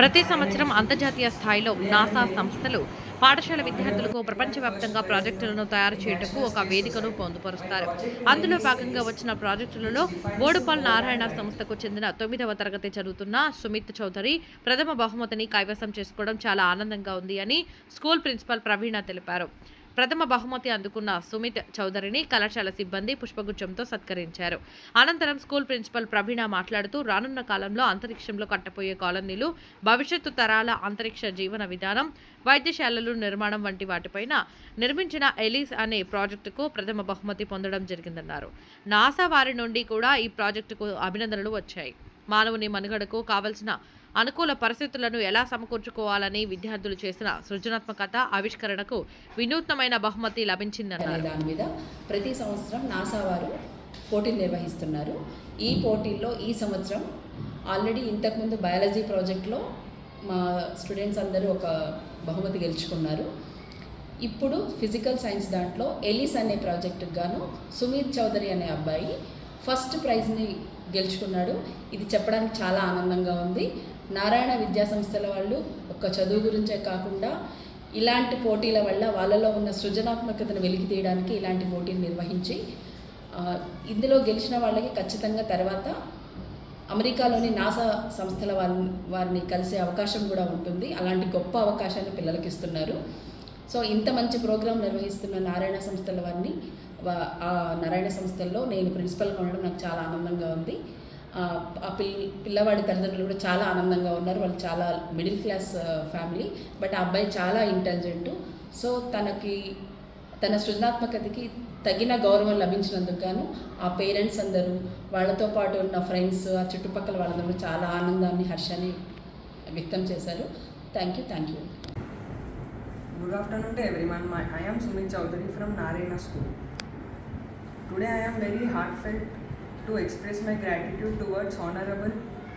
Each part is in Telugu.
ప్రతి సంవత్సరం అంతర్జాతీయ స్థాయిలో నాసా సంస్థలు పాఠశాల విద్యార్థులకు ప్రపంచవ్యాప్తంగా ప్రాజెక్టులను తయారు చేయటకు ఒక వేదికను పొందుపరుస్తారు. అందులో భాగంగా వచ్చిన ప్రాజెక్టులలో బోడుపాల్ నారాయణ సంస్థకు చెందిన తొమ్మిదవ తరగతి చదువుతున్న సుమిత్ చౌదరి ప్రథమ బహుమతిని కైవసం చేసుకోవడం చాలా ఆనందంగా ఉంది అని స్కూల్ ప్రిన్సిపల్ ప్రవీణ తెలిపారు. ప్రథమ బహుమతి అందుకున్న సుమిత్ చౌదరిని కళాశాల సిబ్బంది పుష్పగుచ్చంతో సత్కరించారు. అనంతరం స్కూల్ ప్రిన్సిపల్ ప్రవీణ మాట్లాడుతూ రానున్న కాలంలో అంతరిక్షంలో కట్టపోయే కాలనీలు భవిష్యత్తు తరాల అంతరిక్ష జీవన విధానం వైద్యశాలలు నిర్మాణం వంటి వాటిపైన నిర్మించిన ఎలీస్ అనే ప్రాజెక్టుకు ప్రథమ బహుమతి పొందడం జరిగిందన్నారు. నాసా వారి నుండి కూడా ఈ ప్రాజెక్టుకు అభినందనలు వచ్చాయి. మానవుని మనుగడకు కావలసిన అనుకూల పరిస్థితులను ఎలా సమకూర్చుకోవాలని విద్యార్థులు చేసిన సృజనాత్మకత ఆవిష్కరణకు వినూత్నమైన బహుమతి అనే లభించిందన్నారు దాని మీద ప్రతి సంవత్సరం నాసా వారు పోటీలు నిర్వహిస్తున్నారు. ఈ పోటీల్లో ఈ సంవత్సరం ఆల్రెడీ ఇంతకుముందు బయాలజీ ప్రాజెక్ట్లో మా స్టూడెంట్స్ అందరూ ఒక బహుమతి గెలుచుకున్నారు. ఇప్పుడు ఫిజికల్ సైన్స్ దాంట్లో ఎలిస్ అనే ప్రాజెక్టుకు గాను సుమీత్ చౌదరి అనే అబ్బాయి ఫస్ట్ ప్రైజ్ని గెలుచుకున్నాడు. ఇది చెప్పడానికి చాలా ఆనందంగా ఉంది. నారాయణ విద్యా సంస్థల వాళ్ళు ఒక చదువు గురించే కాకుండా ఇలాంటి పోటీల వల్ల వాళ్ళలో ఉన్న సృజనాత్మకతను వెలికి తీయడానికి ఇలాంటి పోటీలు నిర్వహించి ఇందులో గెలిచిన వాళ్ళకి ఖచ్చితంగా తర్వాత అమెరికాలోని నాసా సంస్థల వారిని వారిని కలిసే అవకాశం కూడా ఉంటుంది. అలాంటి గొప్ప అవకాశాన్ని పిల్లలకి ఇస్తున్నారు సో ఇంత మంచి ప్రోగ్రాం నిర్వహిస్తున్న నారాయణ సంస్థల వారిని ఆ నారాయణ సంస్థల్లో నేను ప్రిన్సిపల్గా ఉండడం నాకు చాలా ఆనందంగా ఉంది. ఆ పిల్ పిల్లవాడి తల్లిదండ్రులు కూడా చాలా ఆనందంగా ఉన్నారు. వాళ్ళు చాలా మిడిల్ క్లాస్ ఫ్యామిలీ. బట్ ఆ అబ్బాయి చాలా ఇంటెలిజెంట్. సో తనకి తన సృజనాత్మకతకి తగిన గౌరవం లభించినందుకు గాను ఆ పేరెంట్స్ అందరూ వాళ్ళతో పాటు ఉన్న ఫ్రెండ్స్ ఆ చుట్టుపక్కల వాళ్ళందరూ చాలా ఆనందాన్ని హర్షాన్ని వ్యక్తం చేశారు. Thank you thank you. Good afternoon to everyone. My I am am Chowdary from Narayana school Today I am very heartfelt to express my gratitude towards Honorable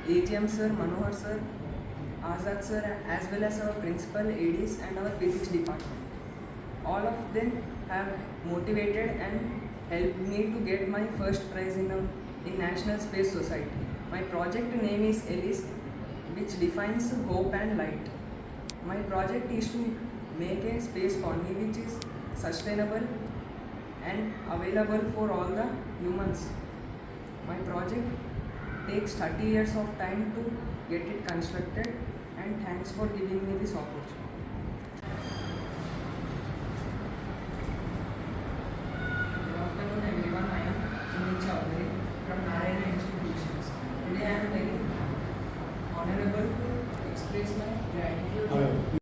AGM Sir, Manohar Sir, Azad Sir, as well as our principal, ADs and our physics department. All of them have motivated and helped me to get my first prize in, a, in National Space Society. My project name is ELIS, which defines hope and light. My project is to make a space colony which is sustainable and available for all the humans. My project takes 30 years of time to get it constructed and thanks for giving me this opportunity. Good I am Sumit Chowdhury from Narayana Institutions. I am very honorable to express my gratitude